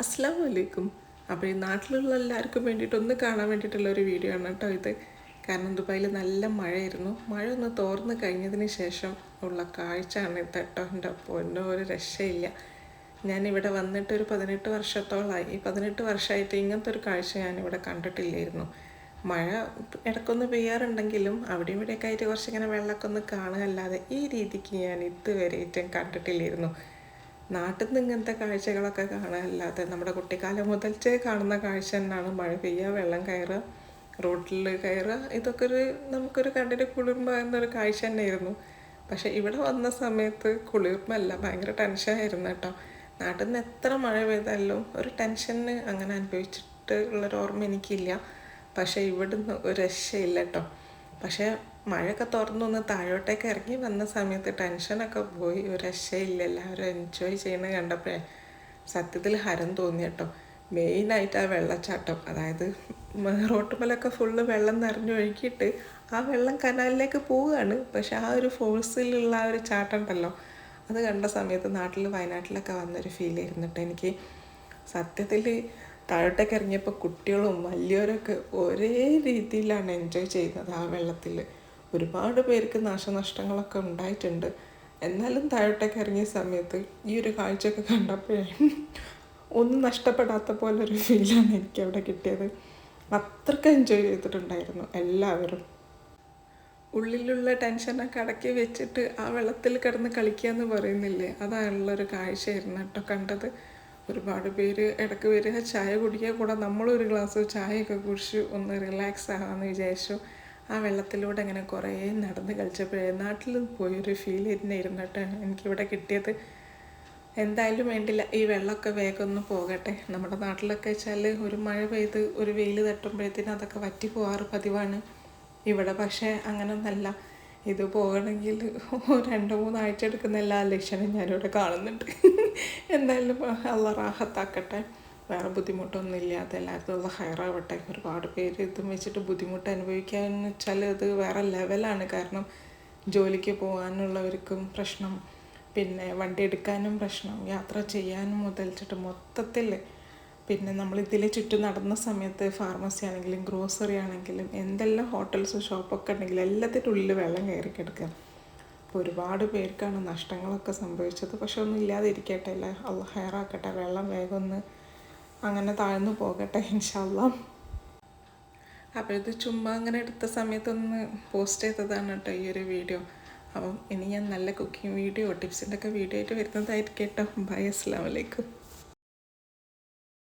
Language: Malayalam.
അസ്സാം വലൈക്കും അപ്പോൾ ഈ നാട്ടിലുള്ള എല്ലാവർക്കും വേണ്ടിയിട്ട് ഒന്ന് കാണാൻ വേണ്ടിയിട്ടുള്ള ഒരു വീഡിയോ ആണ് കേട്ടോ ഇത്. കാരണം ദുബായിൽ നല്ല മഴയായിരുന്നു. മഴ ഒന്ന് തോർന്ന് കഴിഞ്ഞതിന് ശേഷം ഉള്ള കാഴ്ചയാണ് ഇത് കേട്ടോ. എന്റെ എന്റെ ഒരു രക്ഷയില്ല. ഞാനിവിടെ വന്നിട്ട് ഒരു പതിനെട്ട് വർഷത്തോളമായി ഈ പതിനെട്ട് വർഷമായിട്ട് ഇങ്ങനത്തെ ഒരു കാഴ്ച ഞാനിവിടെ കണ്ടിട്ടില്ലായിരുന്നു. മഴ ഇടക്കൊന്ന് പെയ്യാറുണ്ടെങ്കിലും അവിടെയും ഇവിടെയൊക്കെ ആയിട്ട് കുറച്ചിങ്ങനെ വെള്ളമൊക്കെ ഒന്ന് കാണുക അല്ലാതെ ഈ രീതിക്ക് ഞാൻ ഇതുവരെ ഇതുവരെയായിട്ടും കണ്ടിട്ടില്ലായിരുന്നു. നാട്ടിൽ നിന്ന് ഇങ്ങനത്തെ കാഴ്ചകളൊക്കെ കാണാനല്ലാതെ നമ്മുടെ കുട്ടിക്കാലം മുതൽച്ചേ കാണുന്ന കാഴ്ച തന്നെയാണ് മഴ പെയ്യുക വെള്ളം കയറുക റോഡിൽ കയറുക ഇതൊക്കെ ഒരു നമുക്കൊരു കണ്ടിട്ട് കുളിർമ എന്നൊരു കാഴ്ച തന്നെയായിരുന്നു. പക്ഷേ ഇവിടെ വന്ന സമയത്ത് കുളിർമല്ല ഭയങ്കര ടെൻഷനായിരുന്നു കേട്ടോ. നാട്ടിൽ നിന്ന് എത്ര മഴ പെയ്താലും ഒരു ടെൻഷന് അങ്ങനെ അനുഭവിച്ചിട്ടുള്ളൊരു ഓർമ്മ എനിക്കില്ല. പക്ഷേ ഇവിടുന്ന് ഒരു രക്ഷയില്ല കേട്ടോ. പക്ഷേ മഴയൊക്കെ തുറന്നൊന്ന് താഴോട്ടേക്ക് ഇറങ്ങി വന്ന സമയത്ത് ടെൻഷനൊക്കെ പോയി. ഒരു രക്ഷയില്ല. എല്ലാവരും എൻജോയ് ചെയ്യുന്നത് കണ്ടപ്പോഴേ സത്യത്തിൽ ഹരം തോന്നി കേട്ടോ. മെയിനായിട്ട് ആ വെള്ളച്ചാട്ടം. അതായത് റോട്ടുമലൊക്കെ ഫുള്ള് വെള്ളം നിറഞ്ഞു ഒഴുക്കിയിട്ട് ആ വെള്ളം കനാലിലേക്ക് പോവുകയാണ്. പക്ഷെ ആ ഒരു ഫോഴ്സിലുള്ള ആ ഒരു ചാട്ടം ഉണ്ടല്ലോ. അത് കണ്ട സമയത്ത് നാട്ടിൽ വയനാട്ടിലൊക്കെ വന്നൊരു ഫീൽ ആയിരുന്നിട്ട് എനിക്ക് സത്യത്തിൽ താഴോട്ടേക്ക് ഇറങ്ങിയപ്പോൾ കുട്ടികളും വലിയവരൊക്കെ ഒരേ രീതിയിലാണ് എൻജോയ് ചെയ്യുന്നത് ആ വെള്ളത്തിൽ ഒരുപാട് പേർക്ക് നാശനഷ്ടങ്ങളൊക്കെ ഉണ്ടായിട്ടുണ്ട്. എന്നാലും താഴോട്ടേക്ക് ഇറങ്ങിയ സമയത്ത് ഈ ഒരു കാഴ്ചയൊക്കെ കണ്ടപ്പോൾ ഒന്നും നഷ്ടപ്പെടാത്ത പോലെ ഒരു ഫീലാണ് എനിക്ക് അവിടെ കിട്ടിയത്. അത്രയ്ക്ക് എൻജോയ് ചെയ്തിട്ടുണ്ടായിരുന്നു എല്ലാവരും. ഉള്ളിലുള്ള ടെൻഷനൊക്കെ അടക്കി വെച്ചിട്ട് ആ വെള്ളത്തിൽ കിടന്ന് കളിക്കുക എന്ന് പറയുന്നില്ലേ? അതാണുള്ളൊരു കാഴ്ചയായിരുന്നു കേട്ടോ കണ്ടത്. ഒരുപാട് പേര് ഇടയ്ക്ക് വരിക ചായ കുടിക്കുക കൂടെ നമ്മളൊരു ഗ്ലാസ് ചായയൊക്കെ കുടിച്ച് ഒന്ന് റിലാക്സ് ആകാമെന്ന് വിചാരിച്ചു. ആ വെള്ളത്തിലൂടെ അങ്ങനെ കുറേ നടന്ന് കളിച്ചപ്പോൾ നാട്ടിൽ പോയൊരു ഫീൽ തന്നെ ഇരുന്നിട്ടാണ് എനിക്കിവിടെ കിട്ടിയത്. എന്തായാലും വേണ്ടില്ല ഈ വെള്ളമൊക്കെ വേഗം ഒന്ന് പോകട്ടെ. നമ്മുടെ നാട്ടിലൊക്കെ വെച്ചാൽ ഒരു മഴ പെയ്ത് ഒരു വെയിൽ തട്ടുമ്പോഴത്തേനും അതൊക്കെ വറ്റി പോകാറ് പതിവാണ്. ഇവിടെ പക്ഷേ അങ്ങനൊന്നല്ല. ഇത് പോകണമെങ്കിൽ രണ്ട് മൂന്നാഴ്ച എടുക്കുന്ന എല്ലാ ലക്ഷണം ഞാനിവിടെ കാണുന്നുണ്ട്. എന്തായാലും അല്ല റാഹത്താക്കട്ടെ. വേറെ ബുദ്ധിമുട്ടൊന്നും ഇല്ലാതെ എല്ലാവർക്കും ഉള്ള ഹയറാവട്ടെ. ഒരുപാട് പേര് ഇതും വെച്ചിട്ട് ബുദ്ധിമുട്ട് അനുഭവിക്കാൻ വെച്ചാൽ അത് വേറെ ലെവലാണ്. കാരണം ജോലിക്ക് പോകാനുള്ളവർക്കും പ്രശ്നം പിന്നെ വണ്ടി എടുക്കാനും പ്രശ്നം യാത്ര ചെയ്യാനും മുതലിച്ചിട്ട് മൊത്തത്തിൽ പിന്നെ നമ്മൾ ഇതിൽ ചുറ്റും നടന്ന സമയത്ത് ഫാർമസി ആണെങ്കിലും ഗ്രോസറി ആണെങ്കിലും എന്തെല്ലാം ഹോട്ടൽസ് ഷോപ്പൊക്കെ ഉണ്ടെങ്കിലും എല്ലാത്തിന്റെ ഉള്ളിൽ വെള്ളം കയറി കിടക്കുക ഒരുപാട് പേർക്കാണ് നഷ്ടങ്ങളൊക്കെ സംഭവിച്ചത്. പക്ഷെ ഒന്നും ഇല്ലാതിരിക്കട്ടെ അല്ലേ? അല്ല ഹെയറാക്കട്ടെ വെള്ളം വേഗം ഒന്ന് അങ്ങനെ താഴ്ന്നു പോകട്ടെ ഇൻഷാല്ല അപ്പോൾ ഇത് ചുമ്മാ അങ്ങനെ എടുത്ത സമയത്തൊന്ന് പോസ്റ്റ് ചെയ്തതാണ് കേട്ടോ ഈ ഒരു വീഡിയോ. അപ്പം ഇനി ഞാൻ നല്ല കുക്കിംഗ് വീഡിയോ ടിപ്സിന്റെ ഒക്കെ വീഡിയോ ആയിട്ട് വരുന്നതായിരിക്കും കേട്ടോ. ബൈ അസ്സാം വലൈക്കും